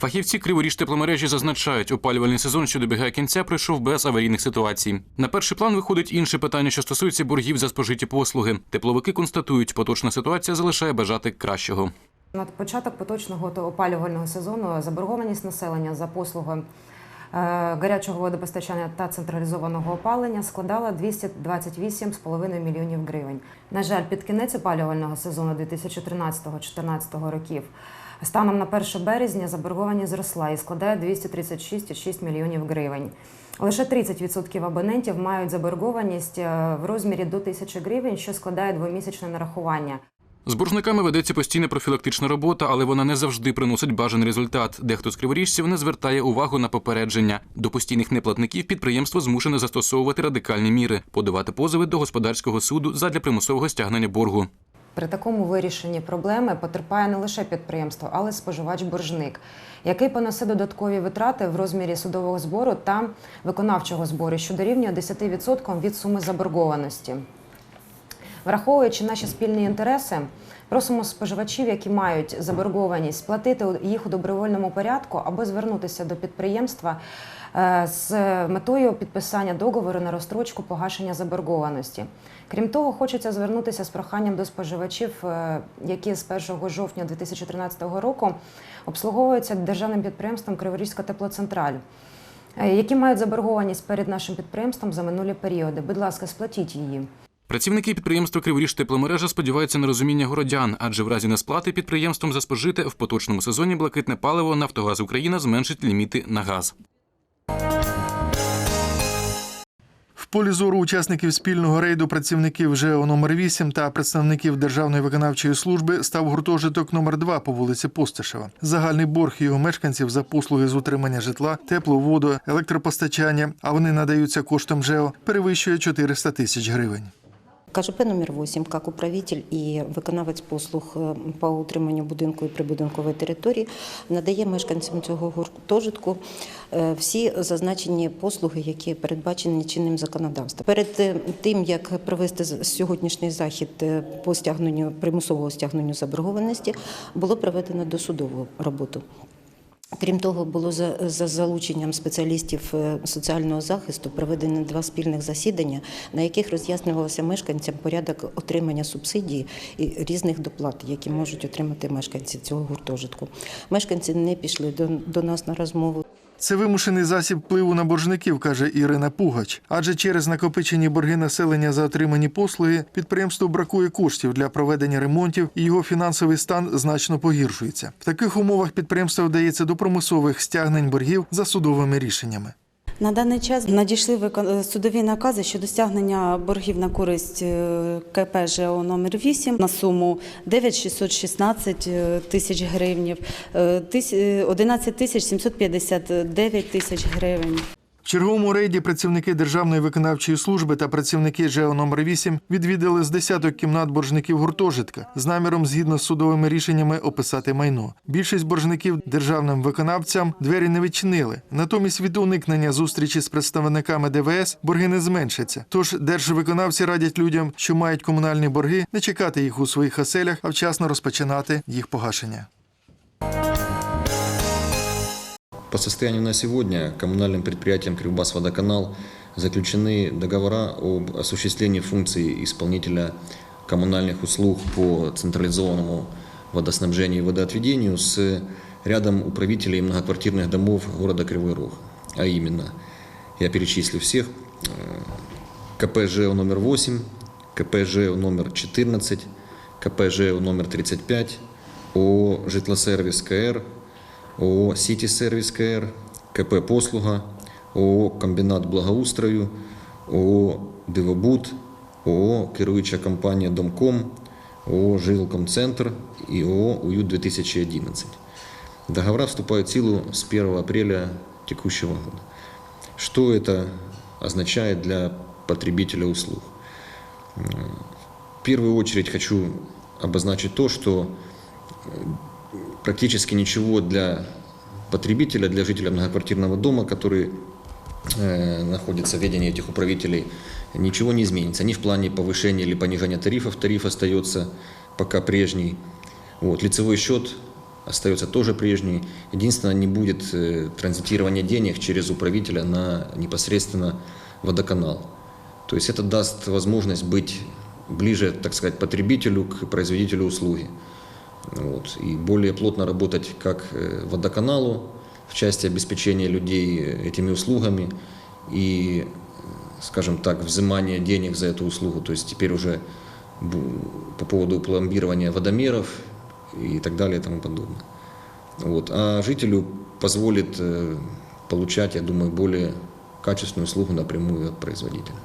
Фахівці Криворіж тепломережі зазначають, опалювальний сезон, що добігає кінця, пройшов без аварійних ситуацій. На перший план виходить інше питання, що стосується боргів за спожиті послуги. Тепловики констатують, поточна ситуація залишає бажати кращого. На початок поточного та опалювального сезону заборгованість населення за послуги е, гарячого водопостачання та централізованого опалення складала 228,5 мільйонів гривень. На жаль, під кінець опалювального сезону 2013-2014 років станом на 1 березня заборгованість зросла і складає 236,6 мільйонів гривень. Лише 30% абонентів мають заборгованість е, в розмірі до 1000 гривень, що складає двомісячне нарахування. З боржниками ведеться постійна профілактична робота, але вона не завжди приносить бажаний результат. Дехто з криворіжців не звертає увагу на попередження. До постійних неплатників підприємство змушене застосовувати радикальні міри, подавати позови до господарського суду задля примусового стягнення боргу. При такому вирішенні проблеми потерпає не лише підприємство, але й споживач-боржник, який понесе додаткові витрати в розмірі судового збору та виконавчого збору, що дорівнює 10% від суми заборгованості. Враховуючи наші спільні інтереси, просимо споживачів, які мають заборгованість, сплатити їх у добровольному порядку або звернутися до підприємства е, з метою підписання договору на розстрочку погашення заборгованості. Крім того, хочеться звернутися з проханням до споживачів, е, які з 1 жовтня 2013 року обслуговуються державним підприємством Криворізька теплоцентраль. е, Які мають заборгованість перед нашим підприємством за минулі періоди. Будь ласка, сплатіть її. Працівники підприємства Криворіж тепломережа сподіваються на розуміння городян, адже в разі несплати підприємством за спожите в поточному сезоні блакитне паливо Нафтогаз Україна зменшить ліміти на газ. В полі зору учасників спільного рейду працівників ЖЕО номер 8 та представників Державної виконавчої служби став гуртожиток номер 2 по вулиці Постишева. Загальний борг його мешканців за послуги з утримання житла, тепло, воду, електропостачання, а вони надаються коштом ЖЕО, перевищує 400 тисяч гривень. КЖП номер 8 як управитель і виконавець послуг е, по утриманню будинку і прибудинкової території надає мешканцям цього гуртожитку е, всі зазначені послуги, які передбачені чинним законодавством. Перед е, тим як провести сьогоднішній захід по стягненню примусового стягненню заборгованості, було проведено досудову роботу. Крім того, було за, за залученням спеціалістів е, соціального захисту проведені два спільних засідання, на яких роз'яснювалося мешканцям порядок отримання субсидій і різних доплат, які можуть отримати мешканці цього гуртожитку. Мешканці не пішли до, до нас на розмову. Це вимушений засіб впливу на боржників, каже Ірина Пугач. Адже через накопичені борги населення за отримані послуги підприємству бракує коштів для проведення ремонтів, і його фінансовий стан значно погіршується. В таких умовах підприємство вдається до промислових стягнень боргів за судовими рішеннями. На даний час надійшли викон- судові накази щодо стягнення боргів на користь е, КП ЖО номер 8 на суму 9 616 е, тисяч е, е, 11 тисяч 759 тисяч гривень. Черговому рейді працівники Державної виконавчої служби та працівники ЖЕО номер 8 відвідали з десяток кімнат боржників гуртожитка з наміром згідно з судовими рішеннями описати майно. Більшість боржників державним виконавцям двері не відчинили. Натомість від уникнення зустрічі з представниками ДВС борги не зменшаться. Тож держвиконавці радять людям, що мають комунальні борги, не чекати їх у своїх оселях, а вчасно розпочинати їх погашення. По состоянию на сегодня коммунальным предприятием «Кривбас-Водоканал» заключены договора об осуществлении функций исполнителя коммунальных услуг по централизованному водоснабжению и водоотведению с рядом управителей многоквартирных домов города Кривой Рог. А именно, я перечислю всех, э, КП ЖЭО номер 8, КП ЖЭО номер 14, КП ЖЭО номер 35, ООО «Житлосервис КР», ООО «Сіті Сервіс КР», КП «Послуга», ООО «Комбінат благоустрою», ООО «Дивобуд», ООО «Керуюча компанія Домком», ООО «Жилкомцентр» и ООО «Уют-2011». Договора вступают в силу с 1 апреля текущего года. Что это означает для потребителя услуг? В первую очередь хочу обозначить то, что практически ничего для потребителя, для жителя многоквартирного дома, который э, находится в ведении этих управителей, ничего не изменится. Ни в плане повышения или понижения тарифов, тариф остается пока прежний. Вот, лицевой счет остается тоже прежней. Единственное, не будет э, транзитирования денег через управителя на непосредственно водоканал. То есть это даст возможность быть ближе, так сказать, потребителю к производителю услуги. Вот, и более плотно работать как э, водоканалу в части обеспечения людей э, этими услугами и, э, скажем так, взимания денег за эту услугу. То есть теперь уже по поводу пломбирования водомеров и так далее и тому подобное. Вот. А жителю позволит получать, я думаю, более качественную услугу напрямую от производителя.